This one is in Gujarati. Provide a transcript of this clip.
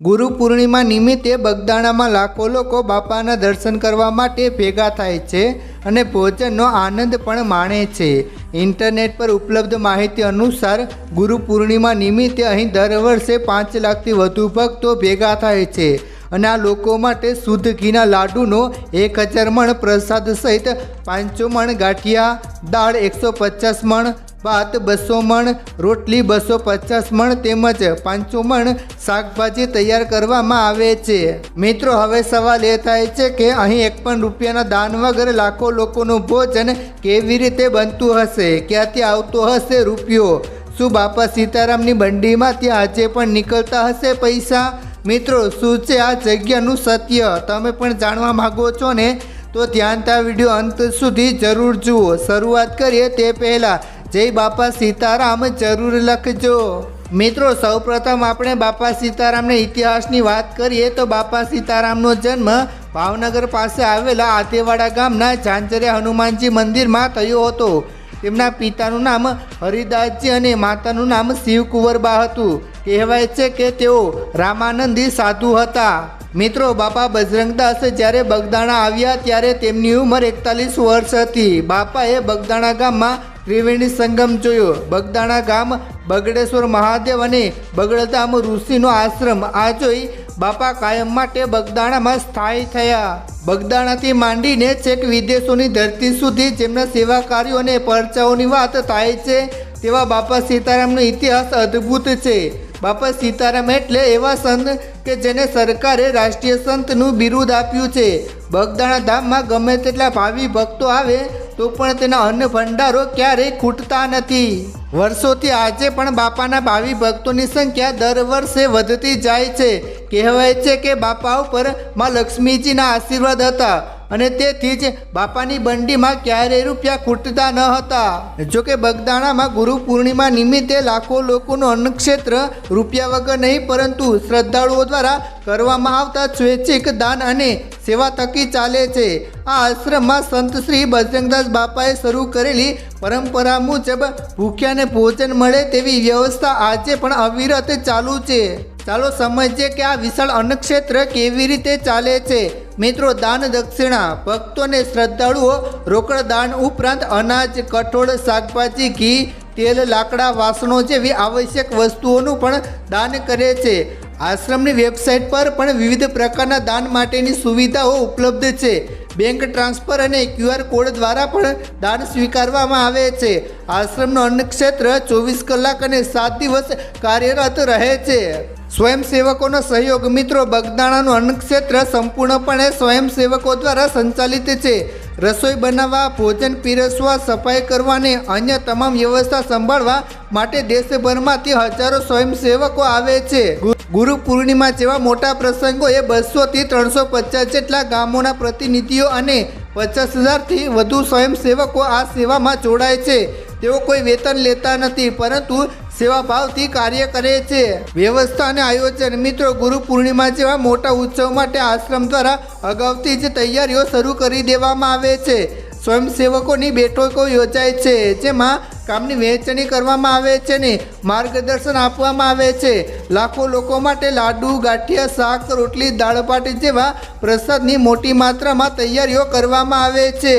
ગુરુ પૂર્ણિમા નિમિત્તે બગદાણામાં લાખો લોકો બાપાના દર્શન કરવા માટે ભેગા થાય છે અને ભોજનનો આનંદ પણ માણે છે. ઇન્ટરનેટ પર ઉપલબ્ધ માહિતી અનુસાર, ગુરુ પૂર્ણિમા નિમિત્તે અહીં દર વર્ષે પાંચ લાખથી વધુ ભક્તો ભેગા થાય છે અને આ લોકો માટે શુદ્ધ ઘીના લાડુનો એક હજાર મણ પ્રસાદ સહિત પાંચસો મણ ગાંઠિયા દાળ, એકસો પચાસ મણ ભાત બસો મણ, રોટલી બસો પચાસ મણ તેમજ પાંચસો મણ શાકભાજી તૈયાર કરવામાં આવે છે. મિત્રો, હવે સવાલ એ થાય છે કે અહીં એક પણ રૂપિયાના દાન વગર લાખો લોકોનું ભોજન કેવી રીતે બનતું હશે? ક્યાંથી આવતો હશે રૂપિયો? શું બાપા સીતારામની બંડીમાંથી આજે પણ નીકળતા હશે પૈસા? મિત્રો, શું છે આ જગ્યાનું સત્ય? તમે પણ જાણવા માગો છો ને? તો ધ્યાનતા વીડિયો અંત સુધી જરૂર જુઓ. શરૂઆત કરીએ તે પહેલાં જય બાપા સીતારામ, જરૂર લખજો. મિત્રો, સૌપ્રથમ આપણે બાપા સીતારામના ઇતિહાસની વાત કરીએ તો બાપા સીતારામનો જન્મ ભાવનગર પાસે આવેલા આતેવાડા ગામના ઝાંઝરિયા હનુમાનજી મંદિરમાં થયો હતો. તેમના પિતાનું નામ હરિદાસજી અને માતાનું નામ શિવકુંવરબા હતું. કહેવાય છે કે તેઓ રામાનંદી સાધુ હતા. મિત્રો, બાપા બજરંગદાસ જ્યારે બગદાણા આવ્યા ત્યારે તેમની ઉંમર એકતાલીસ વર્ષ હતી. બાપાએ બગદાણા ગામમાં ત્રિવેણી સંગમ જોયો. બગદાણા ગામ, બગડેશ્વર મહાદેવ અને બગડધામ ઋષિનો આશ્રમ. આ જોઈ બાપા કાયમ માટે બગદાણામાં સ્થાયી થયા. બગદાણાથી માંડીને છેક વિદેશોની ધરતી સુધી જેમના સેવા કાર્યો અને પરચાઓની વાત થાય છે, તેવા બાપા સીતારામનો ઇતિહાસ અદ્ભુત છે. બાપા સીતારામ એટલે એવા સંત કે જેને સરકારે રાષ્ટ્રીય સંતનું બિરુદ આપ્યું છે. બગદાણા ધામમાં ગમે તેટલા ભાવિ ભક્તો આવે તો પણ તેના અન્ન ભંડારો ક્યારેય ખૂટતા નથી. વર્ષોથી આજે પણ બાપાના ભાવિ ભક્તોની સંખ્યા દર વર્ષે વધતી જાય છે. કહેવાય છે કે બાપા ઉપરમાં લક્ષ્મીજીના આશીર્વાદ હતા અને તેથી જ બાપાની બંડીમાં ક્યારેય રૂપિયા ખૂટતા ન હતા. જો કે બગદાણામાં ગુરુ પૂર્ણિમા નિમિત્તે લાખો લોકોનું અન્નક્ષેત્ર રૂપિયા વગર નહીં, પરંતુ શ્રદ્ધાળુઓ દ્વારા કરવામાં આવતા સ્વૈચ્છિક દાન અને સેવા થકી ચાલે છે. આ આશ્રમમાં સંત શ્રી બજરંગદાસ બાપાએ શરૂ કરેલી પરંપરા મુજબ ભૂખ્યાને ભોજન મળે તેવી વ્યવસ્થા આજે પણ અવિરત ચાલુ છે. ચાલો સમજીએ કે આ વિશાળ અન્નક્ષેત્ર કેવી રીતે ચાલે છે. મિત્રો, દાન દક્ષિણા, ભક્તોને શ્રદ્ધાળુઓ, રોકડ દાન ઉપરાંત અનાજ, કઠોળ, શાકભાજી, ઘી, તેલ, લાકડા, વાસણો જેવી આવશ્યક વસ્તુઓનું પણ દાન કરે છે. આશ્રમની વેબસાઇટ પર પણ વિવિધ પ્રકારના દાન માટેની સુવિધાઓ ઉપલબ્ધ છે. બેંક ટ્રાન્સફર અને ક્યુઆર કોડ દ્વારા પણ દાન સ્વીકારવામાં આવે છે. આશ્રમનું અન્નક્ષેત્ર ચોવીસ કલાક અને સાત દિવસ કાર્યરત રહે છે. સ્વયંસેવકોનો સહયોગ મિત્રો બગદાણાનું અન્નક્ષેત્ર સંપૂર્ણપણે સ્વયંસેવકો દ્વારા સંચાલિત છે. રસોઈ બનાવવા, ભોજન પીરસવા, સફાઈ કરવા અને અન્ય તમામ વ્યવસ્થા સંભાળવા માટે દેશભરમાંથી હજારો સ્વયંસેવકો આવે છે. ગુરુ પૂર્ણિમા જેવા મોટા પ્રસંગોએ બસોથી ત્રણસો પચાસ જેટલા ગામોના પ્રતિનિધિઓ અને પચાસ હજારથી વધુ સ્વયંસેવકો આ સેવામાં જોડાય છે. તેઓ કોઈ વેતન લેતા નથી, પરંતુ સેવાભાવથી કાર્ય કરે છે. વ્યવસ્થા અને આયોજન મિત્રો ગુરુ પૂર્ણિમા જેવા મોટા ઉત્સવ માટે આશ્રમ દ્વારા અગાઉથી જ તૈયારીઓ શરૂ કરી દેવામાં આવે છે. સ્વયંસેવકોની બેઠકો યોજાય છે, જેમાં કામની વહેંચણી કરવામાં આવે છે ને માર્ગદર્શન આપવામાં આવે છે. લાખો લોકો માટે લાડુ, ગાંઠિયા, શાક, રોટલી દાળપાટી જેવા પ્રસાદની મોટી માત્રામાં તૈયારીઓ કરવામાં આવે છે.